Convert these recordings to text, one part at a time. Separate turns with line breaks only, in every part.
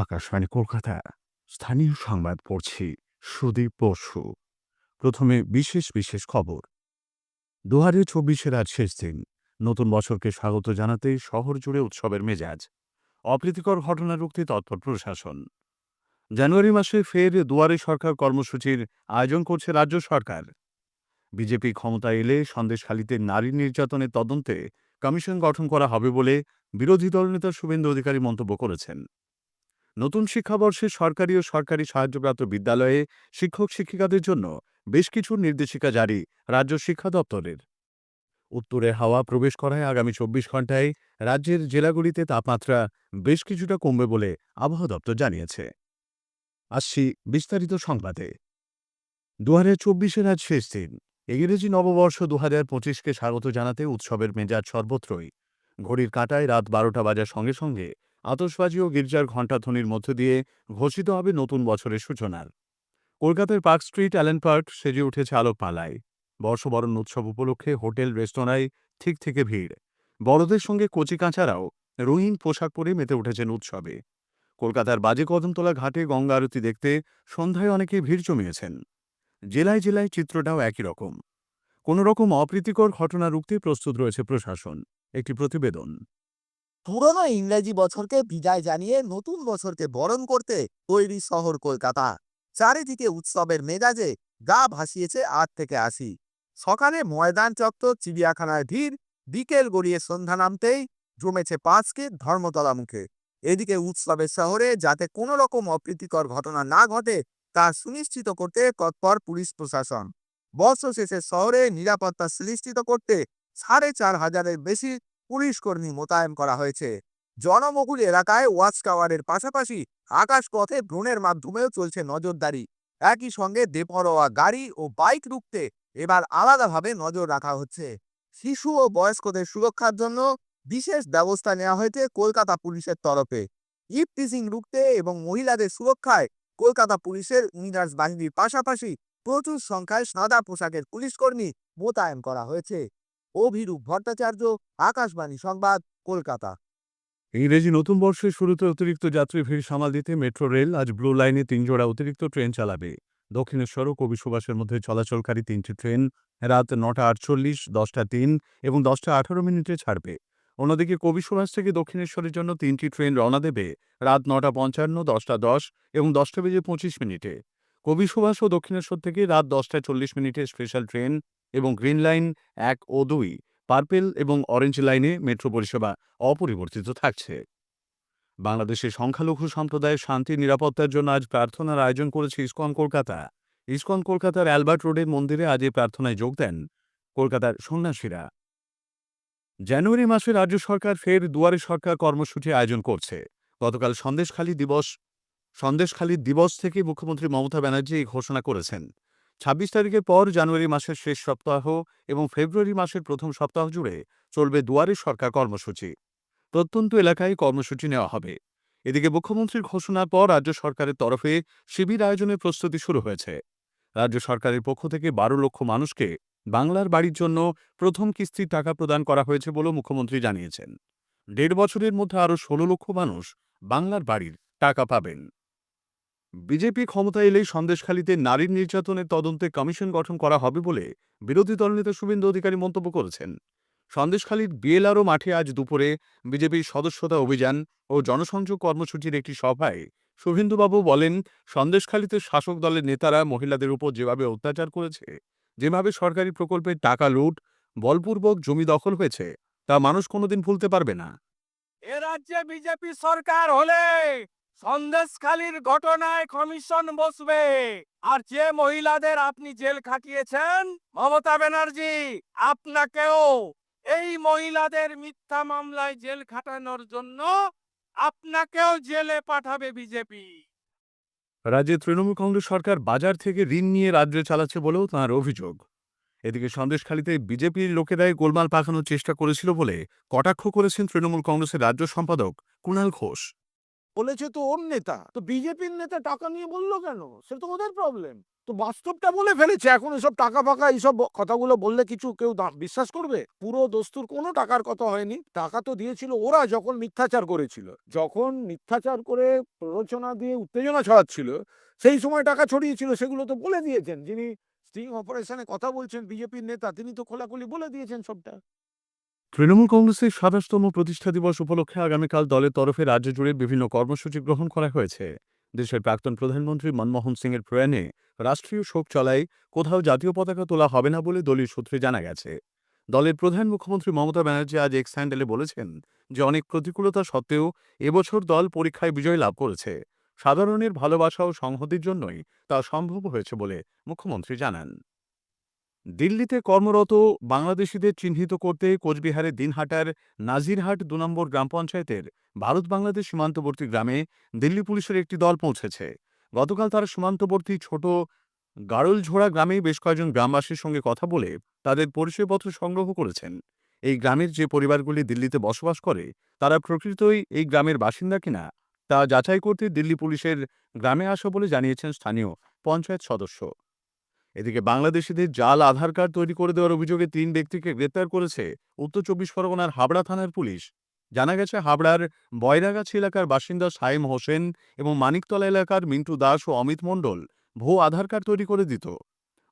আকাশবাণী কলকাতা স্থানীয় সংবাদ পড়ছি সুদীপ বসু। প্রথমে বিশেষ বিশেষ খবর। দু হাজার চব্বিশের আজ শেষ দিন। নতুন বছরকে স্বাগত জানাতে শহর জুড়ে উৎসবের মেজাজ। অপ্রীতিকর ঘটনা রুখতে তৎপর প্রশাসন। জানুয়ারি মাসে ফের দুয়ারে সরকার কর্মসূচির আয়োজন করছে রাজ্য সরকার। বিজেপি ক্ষমতায় এলে সন্দেশখালীতে নারী নির্যাতনের তদন্তে কমিশন গঠন করা হবে বলে বিরোধী দলনেতা শুভেন্দু অধিকারী মন্তব্য করেছেন। নতুন শিক্ষাবর্ষে সরকারি ও সরকারি সাহায্যপ্রাপ্ত বিদ্যালয়ে শিক্ষক শিক্ষিকাদের জন্য বেশ কিছু নির্দেশিকা জারি রাজ্য শিক্ষা দপ্তরের। উত্তরে হাওয়া প্রবেশ করায় আগামী চব্বিশ ঘন্টায় রাজ্যের জেলাগুলিতে তাপমাত্রা বেশ কিছুটা কমবে বলে আবহাওয়া দপ্তর জানিয়েছে। আসছি বিস্তারিত সংবাদে। দু হাজার চব্বিশের আজ শেষ দিন। ইংরেজি নববর্ষ দু হাজার পঁচিশকে স্বাগত জানাতে উৎসবের মেজাজ সর্বত্রই। ঘড়ির কাঁটায় রাত বারোটা বাজার সঙ্গে সঙ্গে আতসবাজি ও গির্জার ঘণ্টাধ্বনির মধ্য দিয়ে ঘোষিত হবে নতুন বছরের সূচনার। কলকাতার পার্ক স্ট্রিট, অ্যালেন পার্ক সেজে উঠেছে আলোকপালায় বর্ষবরণ উৎসব উপলক্ষে হোটেল, রেস্তোরাঁয় ঠিক থেকে ভিড়। বড়দের সঙ্গে কচি কাঁচারাও রঙিন পোশাক পরে মেতে উঠেছেন উৎসবে। কলকাতার বাজে কদমতলা ঘাটে গঙ্গা আরতি দেখতে সন্ধ্যায় অনেকে ভিড় জমিয়েছেন। জেলায় জেলায় চিত্রটাও একই রকম। কোনো রকম অপ্রীতিকর ঘটনা রুখতে প্রস্তুত রয়েছে প্রশাসন। একটি প্রতিবেদন।
পুরনো ইংরেজি বছরকে বিদায় জানিয়ে নতুন বছরকে বরণ করতে তৈরি শহর কলকাতা। চারিদিকে উৎসবের মেজাজে গা ভাসিয়েছে আট থেকে আশি। সকালে ময়দান চত্বর চিড়িয়াখানায় ভিড়, বিকেল গড়িয়ে সন্ধ্যা নামতেই জমেছে পাঁচকে ধর্মতলা মুখে। এদিকে উৎসবের শহরে যাতে কোনো রকম অপ্রীতিকর ঘটনা না ঘটে, তা সুনিশ্চিত করতে তৎপর পুলিশ প্রশাসন। বর্ষ শেষে শহরে নিরাপত্তা সুনিশ্চিত করতে সাড়ে চার হাজারের বেশি পুলিশ কর্মী মোতায়েন করা হয়েছে। জনবহুল এলাকায় ওয়াচ টাওয়ারের পাশাপাশি আকাশপথে ড্রোনের মাধ্যমেও চলছে নজরদারি। একই সঙ্গে বেপরোয়া গাড়ি ও বাইক রুখতে এবার আলাদাভাবে নজর রাখা হচ্ছে। শিশু ও বয়স্কদের সুরক্ষার জন্য বিশেষ ব্যবস্থা নেওয়া হয়েছে কলকাতা পুলিশের তরফে। ইপটিজিং রুখতে এবং মহিলাদের সুরক্ষায় কলকাতা পুলিশের উইনার্স বাহিনীর পাশাপাশি প্রচুর সংখ্যায় সাদা পোশাকের পুলিশকর্মী মোতায়েন করা হয়েছে। অভিরূপ ভট্টাচার্য, আকাশবাণী সংবাদ, কলকাতা।
ইংরেজি নতুন বর্ষের শুরুতে অতিরিক্ত যাত্রী ভিড় সামাল দিতে মেট্রো রেল আজ ব্লু লাইনে তিন জোড়া অতিরিক্ত ট্রেন চালাবে। দক্ষিণেশ্বর ও কবি সুভাষের মধ্যে চলাচলকারী তিনটি ট্রেন রাত নটা আটচল্লিশ, দশটা তিন এবং দশটা আঠারো মিনিটে ছাড়বে। অন্যদিকে কবি সুভাষ থেকে দক্ষিণেশ্বরের জন্য তিনটি ট্রেন রওনা দেবে রাত নটা পঞ্চান্ন, দশটা দশ এবং দশটা বেজে পঁচিশ মিনিটে। কবি সুভাষ ও দক্ষিণেশ্বর থেকে রাত দশটা চল্লিশ মিনিটে স্পেশাল ট্রেন এবং গ্রিন লাইন এক ও দুই, পার্পেল এবং অরেঞ্জ লাইনে মেট্রো পরিষেবা অপরিবর্তিত থাকছে। বাংলাদেশের সংখ্যালঘু সম্প্রদায়ের শান্তি, নিরাপত্তার জন্য আজ প্রার্থনার আয়োজন করেছে ইসকন কলকাতা। ইসকন কলকাতার অ্যালবার্ট রোডের মন্দিরে আজ এই প্রার্থনায় যোগ দেন কলকাতার সন্ন্যাসীরা। জানুয়ারি মাসে রাজ্য সরকার ফের দুয়ারে সরকার কর্মসূচি আয়োজন করছে। গতকাল সন্দেশখালী দিবস সন্দেশখালী দিবস থেকে মুখ্যমন্ত্রী মমতা ব্যানার্জি এই ঘোষণা করেছেন। ছাব্বিশ তারিখের পর জানুয়ারি মাসের শেষ সপ্তাহ এবং ফেব্রুয়ারি মাসের প্রথম সপ্তাহ জুড়ে চলবে দুয়ারে সরকার কর্মসূচি। প্রত্যন্ত এলাকায় কর্মসূচি নেওয়া হবে। এদিকে মুখ্যমন্ত্রীর ঘোষণার পর রাজ্য সরকারের তরফে শিবির আয়োজনের প্রস্তুতি শুরু হয়েছে। রাজ্য সরকারের পক্ষ থেকে বারো লক্ষ মানুষকে বাংলার বাড়ির জন্য প্রথম কিস্তির টাকা প্রদান করা হয়েছে বলেও মুখ্যমন্ত্রী জানিয়েছেন। দেড় বছরের মধ্যে আরও ষোলো লক্ষ মানুষ বাংলার বাড়ির টাকা পাবেন। বিজেপি ক্ষমতায় এলেই সন্দেশখালীতে নারীর নির্যাতনের তদন্তে কমিশন গঠন করা হবে বলে বিরোধী দলনেতা শুভেন্দু অধিকারী মন্তব্য করেছেন। সন্দেশখালীর বিএলআরও মাঠে আজ দুপুরে বিজেপির সদস্যতা অভিযান ও জনসংযোগ কর্মসূচির একটি সভায় শুভেন্দুবাবু বলেন, সন্দেশখালীতে শাসক দলের নেতারা মহিলাদের উপর যেভাবে অত্যাচার করেছে, যেভাবে সরকারি প্রকল্পের টাকা লুট, বলপূর্বক জমি দখল হয়েছে, তা মানুষ কোনোদিন ভুলতে পারবে না।
এ রাজ্যে বিজেপি সরকার হলে সন্দেশখালীর ঘটনায় কমিশন বসবে। আর যে মহিলাদের আপনি জেল খাটিয়েছেন, মমতা ব্যানার্জি, আপনাকেও। এই মহিলাদের মিথ্যা মামলায় জেল খাটানোর জন্য আপনাকেও জেলে পাঠাবে বিজেপি।
রাজ্যে তৃণমূল কংগ্রেস সরকার বাজার থেকে ঋণ নিয়ে রাজ্যে চালাচ্ছে বলেও তাঁর অভিযোগ। এদিকে সন্দেশখালীতে বিজেপির লোকেরাই গোলমাল পাকানোর চেষ্টা করেছিল বলে কটাক্ষ করেছেন তৃণমূল কংগ্রেসের রাজ্য সম্পাদক কুণাল ঘোষ।
বলেছে তো ওর নেতা। তো বিজেপির নেতা টাকা নিয়ে বলল কেন? সেটা তো ওদের প্রবলেম তো বাস্তবটা বলে ফেলেছে। এখন এসব টাকা ফাকা, এইসব কথাগুলো বললে কিছু কেউ বিশ্বাস করবে? পুরো দস্তুর কোনো টাকার কথা হয়নি। টাকা তো দিয়েছিল ওরা যখন মিথ্যাচার করেছিল। যখন মিথ্যাচার করে প্ররোচনা দিয়ে উত্তেজনা ছড়াচ্ছিল, সেই সময় টাকা ছড়িয়েছিল, সেগুলো তো বলে দিয়েছেন। যিনি স্টিং অপারেশনে কথা বলছেন বিজেপির নেতা, তিনি তো খোলাখুলি বলে দিয়েছেন সবটা।
তৃণমূল কংগ্রেসের সাতাশতম প্রতিষ্ঠা দিবস উপলক্ষে আগামীকাল দলের তরফে রাজ্য জুড়ে বিভিন্ন কর্মসূচি গ্রহণ করা হয়েছে। দেশের প্রাক্তন প্রধানমন্ত্রী মনমোহন সিংয়ের প্রয়াণে রাষ্ট্রীয় শোক চলায় কোথাও জাতীয় পতাকা তোলা হবে না বলে দলীয় সূত্রে জানা গেছে। দলের প্রধান মুখ্যমন্ত্রী মমতা ব্যানার্জি আজ এক্স হ্যান্ডেলে বলেছেন যে, অনেক প্রতিকূলতা সত্ত্বেও এবছর দল পরীক্ষায় বিজয় লাভ করেছে। সাধারণের ভালোবাসা ও সংহতির জন্যই তা সম্ভব হয়েছে বলে মুখ্যমন্ত্রী জানান। দিল্লিতে কর্মরত বাংলাদেশিদের চিহ্নিত করতে কোচবিহারের দিনহাটার নাজিরহাট দু নম্বর গ্রাম পঞ্চায়েতের ভারত বাংলাদেশ সীমান্তবর্তী গ্রামে দিল্লি পুলিশের একটি দল পৌঁছেছে। গতকাল তারা সীমান্তবর্তী ছোট গাড়লঝোড়া গ্রামে বেশ কয়েকজন গ্রামবাসীর সঙ্গে কথা বলে তাদের পরিচয়পত্র সংগ্রহ করেছেন। এই গ্রামের যে পরিবারগুলি দিল্লিতে বসবাস করে, তারা প্রকৃতই এই গ্রামের বাসিন্দা কিনা তা যাচাই করতে দিল্লি পুলিশের গ্রামে আসা বলে জানিয়েছেন স্থানীয় পঞ্চায়েত সদস্য। এদিকে বাংলাদেশিদের জাল আধার কার্ড তৈরি করে দেওয়ার অভিযোগে তিন ব্যক্তিকে গ্রেপ্তার করেছে উত্তর চব্বিশ পরগনার হাবড়া থানার পুলিশ। জানা গেছে, হাবড়ার বয়রাগাছি এলাকার বাসিন্দা সাইম হোসেন এবং মানিকতলা এলাকার মিন্টু দাস ও অমিত মণ্ডল ভুয়ো আধার কার্ড তৈরি করে দিত।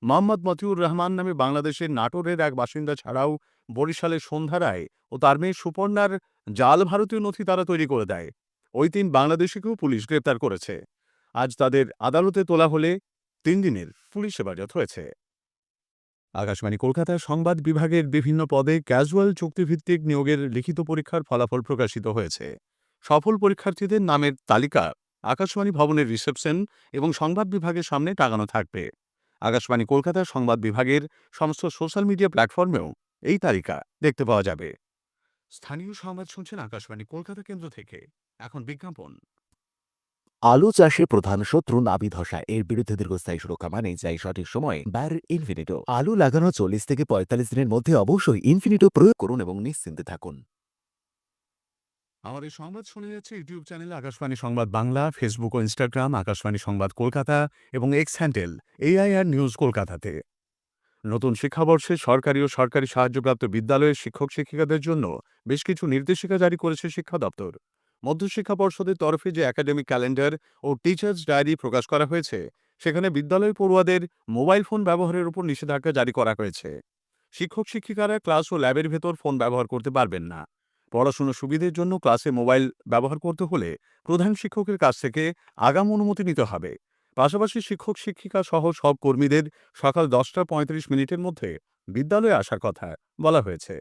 মোহাম্মদ মতিউর রহমান নামে বাংলাদেশের নাটোরের এক বাসিন্দা ছাড়াও বরিশালের সন্ধ্যা রায় ও তার মেয়ে সুপর্ণার জাল ভারতীয় নথি তারা তৈরি করে দেয়। ওই তিন বাংলাদেশিকেও পুলিশ গ্রেপ্তার করেছে। আজ তাদের আদালতে তোলা হলে তিন দিনের পুলিশ হেফাজত হয়েছে। আকাশবাণী কলকাতার সংবাদ বিভাগের বিভিন্ন পদে ক্যাজুয়াল চুক্তিভিত্তিক নিয়োগের লিখিত পরীক্ষার ফলাফল প্রকাশিত হয়েছে। সফল পরীক্ষার্থীদের নামের তালিকা আকাশবাণী ভবনের রিসেপশন এবং সংবাদ বিভাগের সামনে টাঙানো থাকবে। আকাশবাণী কলকাতার সংবাদ বিভাগের সমস্ত সোশ্যাল মিডিয়া প্ল্যাটফর্মেও এই তালিকা দেখতে পাওয়া যাবে। স্থানীয় সংবাদ শুনছেন আকাশবাণী কলকাতা কেন্দ্র থেকে। এখন বিজ্ঞাপন।
আলু চাষে প্রধান শত্রু নাবি ধসা। এর বিরুদ্ধে দীর্ঘস্থায়ী সুরক্ষা মানে যাই সঠিক সময়ে ব্যার ইনফিনিটো। আলু লাগানো চল্লিশ থেকে পঁয়তাল্লিশ দিনের মধ্যে অবশ্যই ইনফিনিটো প্রয়োগ করুন এবং নিশ্চিন্তে থাকুন।
আমাদের সংবাদ শোনা যাচ্ছে ইউটিউব চ্যানেল আকাশবাণী সংবাদ বাংলা, ফেসবুক ও ইনস্টাগ্রাম, আকাশবাণী সংবাদ কলকাতা এবং এক্স হ্যান্ডেল এআইআর নিউজ কলকাতাতে। নতুন শিক্ষাবর্ষে সরকারি ও সরকারি সাহায্যপ্রাপ্ত বিদ্যালয়ের শিক্ষক শিক্ষিকাদের জন্য বেশ কিছু নির্দেশিকা জারি করেছে শিক্ষা দপ্তর। মধ্যশিক্ষা পর্ষদের তরফে যে একাডেমিক ক্যালেন্ডার ও টিচার্স ডায়েরি প্রকাশ করা হয়েছে, সেখানে বিদ্যালয় পড়ুয়াদের মোবাইল ফোন ব্যবহারের উপর নিষেধাজ্ঞা জারি করা হয়েছে। শিক্ষক, শিক্ষিকারা ক্লাস ও ল্যাবের ভেতর ফোন ব্যবহার করতে পারবেন না। পড়াশোনার সুবিধের জন্য ক্লাসে মোবাইল ব্যবহার করতে হলে প্রধান শিক্ষকের কাছ থেকে আগাম অনুমতি নিতে হবে। পাশাপাশি শিক্ষক, শিক্ষিকা সহ সব কর্মীদের সকাল দশটা পঁয়ত্রিশ মিনিটের মধ্যে বিদ্যালয়ে আসার কথা বলা হয়েছে।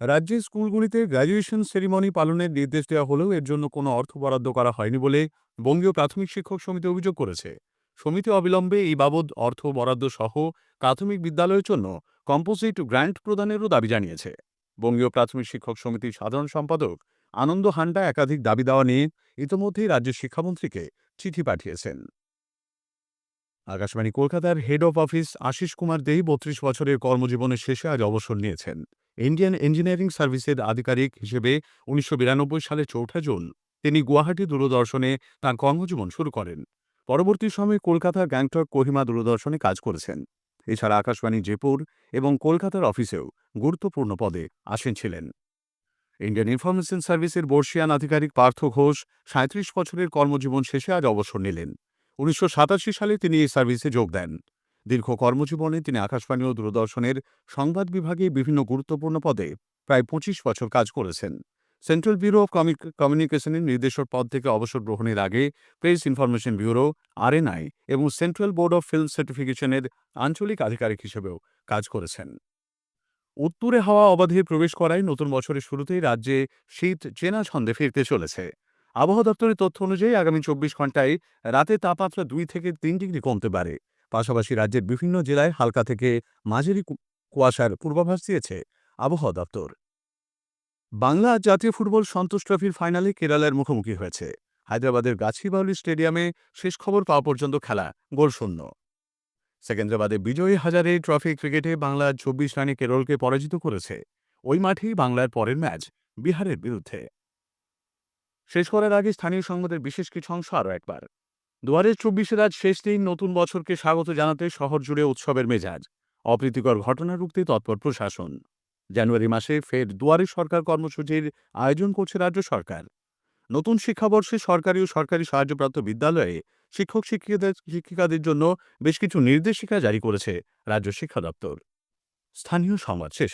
রাজ্যের স্কুলগুলিতে গ্র্যাজুয়েশন সেরিমনি পালনের নির্দেশ দেওয়া হলেও এর জন্য কোনো অর্থ বরাদ্দ করা হয়নি বলে বঙ্গীয় প্রাথমিক শিক্ষক সমিতি অভিযোগ করেছে। সমিতি অবিলম্বে এই বাবদ অর্থ বরাদ্দ সহ প্রাথমিক বিদ্যালয়ের জন্য কম্পোজিট গ্র্যান্ট প্রদানেরও দাবি জানিয়েছে। বঙ্গীয় প্রাথমিক শিক্ষক সমিতির সাধারণ সম্পাদক আনন্দ হান্ডা একাধিক দাবি দেওয়া নিয়ে ইতিমধ্যেই রাজ্যের শিক্ষামন্ত্রীকে চিঠি পাঠিয়েছেন। আকাশবাণী কলকাতার head of office Ashis Kumar Dey বত্রিশ বছরের কর্মজীবনের শেষে আজ অবসর নিয়েছেন। ইন্ডিয়ান ইঞ্জিনিয়ারিং সার্ভিসের আধিকারিক হিসেবে উনিশশো বিরানব্বই সালে চৌঠা জুন তিনি গুয়াহাটি দূরদর্শনে তাঁর কর্মজীবন শুরু করেন। পরবর্তী সময়ে কলকাতার গ্যাংটক কোহিমা দূরদর্শনে কাজ করেছেন। এছাড়া আকাশবাণী জয়পুর এবং কলকাতার অফিসেও গুরুত্বপূর্ণ পদে আসেন ছিলেন। ইন্ডিয়ান ইনফরমেশন সার্ভিসের বর্ষিয়ান আধিকারিক পার্থ ঘোষ সাঁত্রিশ বছরের কর্মজীবন শেষে আজ অবসর নিলেন। উনিশশো সাতাশি সালে তিনি এই সার্ভিসে যোগ দেন। দীর্ঘ কর্মজীবনে তিনি আকাশবাণী ও দূরদর্শনের সংবাদ বিভাগে বিভিন্ন গুরুত্বপূর্ণ পদে প্রায় পঁচিশ বছর কাজ করেছেন। সেন্ট্রাল ব্যুরো অব কমিউনিকেশনের নির্দেশক পদ থেকে অবসর গ্রহণের আগে প্রেস ইনফরমেশন ব্যুরো, আরএনআই এবং সেন্ট্রাল বোর্ড অব ফিল্ম সার্টিফিকেশনের আঞ্চলিক আধিকারিক হিসেবেও কাজ করেছেন। উত্তরে হাওয়া অবাধে প্রবেশ করায় নতুন বছরের শুরুতেই রাজ্যে শীত চেনা ছন্দে ফিরতে চলেছে। আবহাওয়া দপ্তরের তথ্য অনুযায়ী আগামী চব্বিশ ঘন্টায় রাতে তাপমাত্রা দুই থেকে তিন ডিগ্রি কমতে পারে। পাশাপাশি রাজ্যের বিভিন্ন জেলায় হালকা থেকে মাঝারি কু- কুয়াশার পূর্বাভাস দিয়েছে আবহাওয়া দপ্তর। বাংলা জাতীয় ফুটবল সন্তোষ ট্রফির ফাইনালে কেরালার মুখোমুখি হয়েছে। হায়দ্রাবাদের গাছিবাউলি স্টেডিয়ামে শেষ খবর পাওয়া পর্যন্ত খেলা গোলশূন্য সেকেন্দ্রাবাদে বিজয়ী হাজারে ট্রফি ক্রিকেটে বাংলা চব্বিশ রানে কেরলকে পরাজিত করেছে। ওই মাঠেই বাংলার পরের ম্যাচ বিহারের বিরুদ্ধে। শেষ করার আগে স্থানীয় সংবাদের বিশেষ কিছু অংশ আরও একবার। দুয়ারের চব্বিশের আজ শেষ দিন নতুন বছরকে স্বাগত জানাতে শহর জুড়ে উৎসবের মেজাজ। অপ্রীতিকর ঘটনা রুখতে তৎপর প্রশাসন। জানুয়ারি মাসে ফের দুয়ারে সরকার কর্মসূচির আয়োজন করছে রাজ্য সরকার। নতুন শিক্ষাবর্ষে সরকারি ও সরকারি সাহায্যপ্রাপ্ত বিদ্যালয়ে শিক্ষক শিক্ষিকাদের শিক্ষিকাদের জন্য বেশ কিছু নির্দেশিকা জারি করেছে রাজ্য শিক্ষা দপ্তর। স্থানীয় সংবাদ শেষ